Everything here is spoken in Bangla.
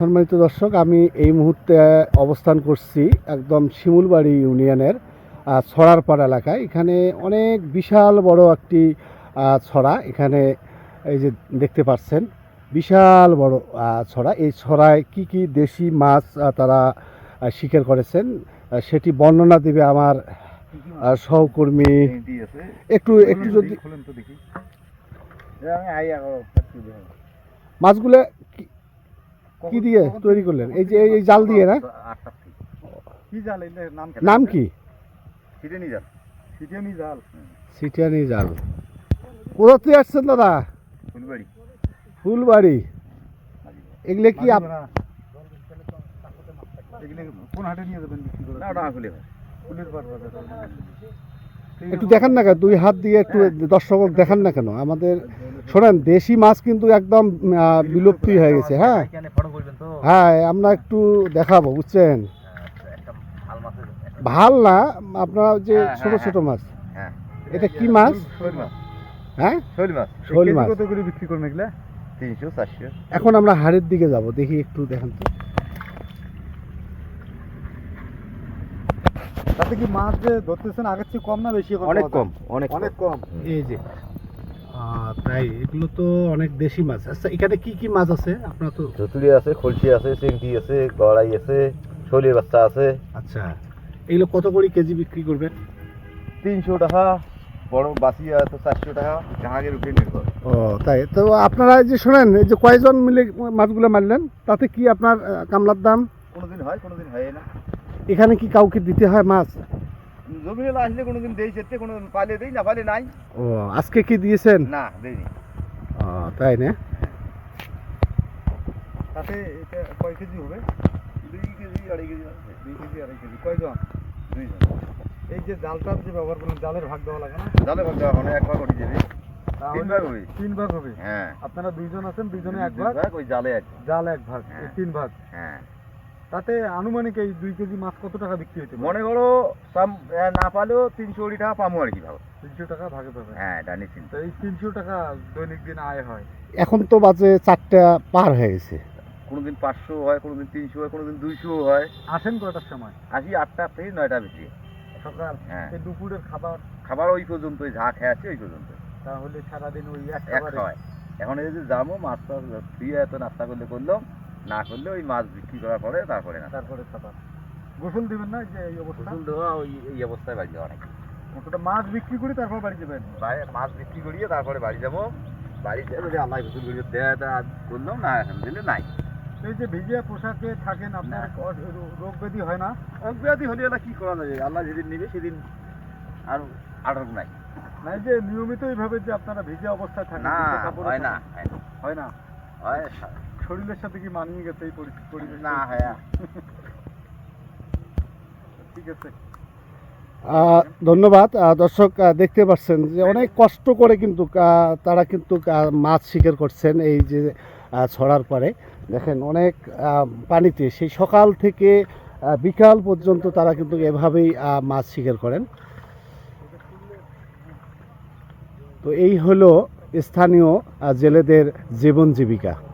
সম্মানিত দর্শক আমি এই মুহূর্তে অবস্থান করছি একদম শিমুলবাড়ি ইউনিয়নের ছড়ারপাড় এলাকায়। এখানে অনেক বিশাল বড় একটি ছড়া এখানে এই যে দেখতে পাচ্ছেন বিশাল বড় ছড়া। এই ছড়ায় কি কি দেশি মাছ তারা শিকার করেছেন সেটি বর্ণনা দেবে আমার সহকর্মী। একটু একটু যদি মাছগুলো কি- কি দিয়ে তৈরি করলেন? এই যে এই জাল দিয়ে না? কি জাল? এর নাম নাম কি? সিটেনি জাল। সিটেনি জাল। সিটিয়ানি জাল। কোথা থেকে আসছেন দাদা? ফুলবাড়ি। ফুলবাড়ি। এগুলো কি আপ- কোন হাটে নিয়ে যাবেন বিক্রি করে? না ওটা ফুলের একটু দেখান না কেন? দুই হাত দিয়ে একটু দর্শক দেখান না কেন? আমাদের শোনেন দেশি মাছ কিন্তু একদম বিলুপ্তি হয়ে গেছে হ্যাঁ? হ্যাঁ আমরা একটু দেখাবো বুঝছেন? ভালো না আপনারা যে হ্যাঁ, ছোট হ্যাঁ, ছোট মাছ। হ্যাঁ। এটা কি মাছ? হ্যাঁ? শোল মাছ। কত করে বিক্রি করবেন এগুলা? তিনশো চারশো। এখন আমরা হাড়ের দিকে যাব দেখি একটু দেখেন তো। তাতে কি মাছ যে ধরতেছেন আগের চেয়ে কম না বেশি? অনেক কম অনেক অনেক কম। এই যে। তাই এগুলো তো অনেক দেশি মাছ। আচ্ছা এখানে কি কি মাছ আছে? আপনার তো ধুতুলি আছে খলসি আছে চিংড়ি আছে গড়াই আছে শোলের বাচ্চা আছে। আচ্ছা এগুলো কত করে কেজি বিক্রি করবেন? তিনশো টাকা বড় বাসি আছে চারশো টাকা জাহাজের উপরে নির্ভর। ও তাই। তো আপনারা যে শোনেন এই যে কয়জন মিলে মাছগুলো মারলেন তাতে কি আপনার কামলার দাম? কোনোদিন হয় কোনোদিন হয় না। এখানে কি কাউকে দিতে হয় মাছ? আসলে কোনোদিন দেই যেতে কোনোদিন পালে দেই না পালে নাই। ও আজকে কি দিয়েছেন? না দেইনি। ও তাই না? তাতে এটা কয় কেজি হবে? দুই কেজি আড়াই কেজি দুই কেজি আড়াই কেজি। কয়জন? দুইজন। এই যে জালটার যে ব্যবহার করেন জালের ভাগ দেওয়া লাগে না? জালে ভাগ দেওয়া হয় না, এক ভাগ উঠে যাবে। তিন ভাগ হবে। তিন ভাগ হবে? হ্যাঁ। আপনারা দুইজন আছেন দুইজনে এক ভাগ? ওই জালে এক জাল এক ভাগ হ্যাঁ। তিন ভাগ। হ্যাঁ। তাতে আনুমানিক এই দুই কেজি মাছ কত টাকা বিক্রি হইতে পারে? মনে করো সাম- না পালেও তিনশো কোটি টাকা পাবো আর কি ভাবো। তিনশো টাকা ভাগে পাবে। হ্যাঁ এটা নিশ্চিন্ত। তো এই তিনশো টাকা দৈনিক দিন আয় হয়। এখন তো বাজে চারটা পার হয়ে গেছে। কোনোদিন পাঁচশো হয় কোনোদিন তিনশো হয় কোনোদিন দুইশো হয়। আসেন কয়টার সময়? আসি আটটা থেকে নয়টা বেশি সকাল হ্যাঁ। এই দুপুরের খাবার? খাবার ওই পর্যন্ত ওই যা খেয়ে আছে ওই পর্যন্ত তাহলে সারাদিন ওই এক এক খাবারে খাওয়ায় এখন এই যে যাব মাছ টাছ ফ্রি এত নাস্তা করলে করল না করলে ওই মাছ বিক্রি করার পরে তারপরে না। তারপরে গোসল দিবেন না যে এই অবস্থা? গোসল দেওয়া ওই এই অবস্থায় বাড়ি যাওয়া নাকি ওটা মাছ বিক্রি করে তারপর বাড়ি যাবেন? মাছ বিক্রি করিয়ে তারপরে বাড়ি যাব। বাড়িতে যদি আল্লাহ গোসল করিয়ে দেয় তা করলাম না দিলে নাই। এই যে ভিজিয়া পোশাকে থাকেন আপনার রোগ ব্যাধি হয় না? অজ্ঞাতি হলে না কি করা যাবে আল্লাহ যেদিন নেবে সেদিন আর আটক নাই। না যে নিয়মিত এইভাবে যে আপনারা ভিজে অবস্থায় থাকেন না ভিজে হয় না। হয় না? হয়। শরীরের সাথে কি মানিয়ে গেছে এই পরি- পরিবেশ? না হয়। ঠিক আছে। ধন্যবাদ। দর্শক দেখতে পাচ্ছেন যে অনেক কষ্ট করে কিন্তু তারা কিন্তু মাছ শিকার করছেন এই যে ছড়ার পরে দেখেন অনেক পানিতে। সেই সকাল থেকে বিকাল পর্যন্ত তারা কিন্তু এভাবেই মাছ শিকার করেন। তো এই হলো স্থানীয় জেলেদের জীবন জীবিকা।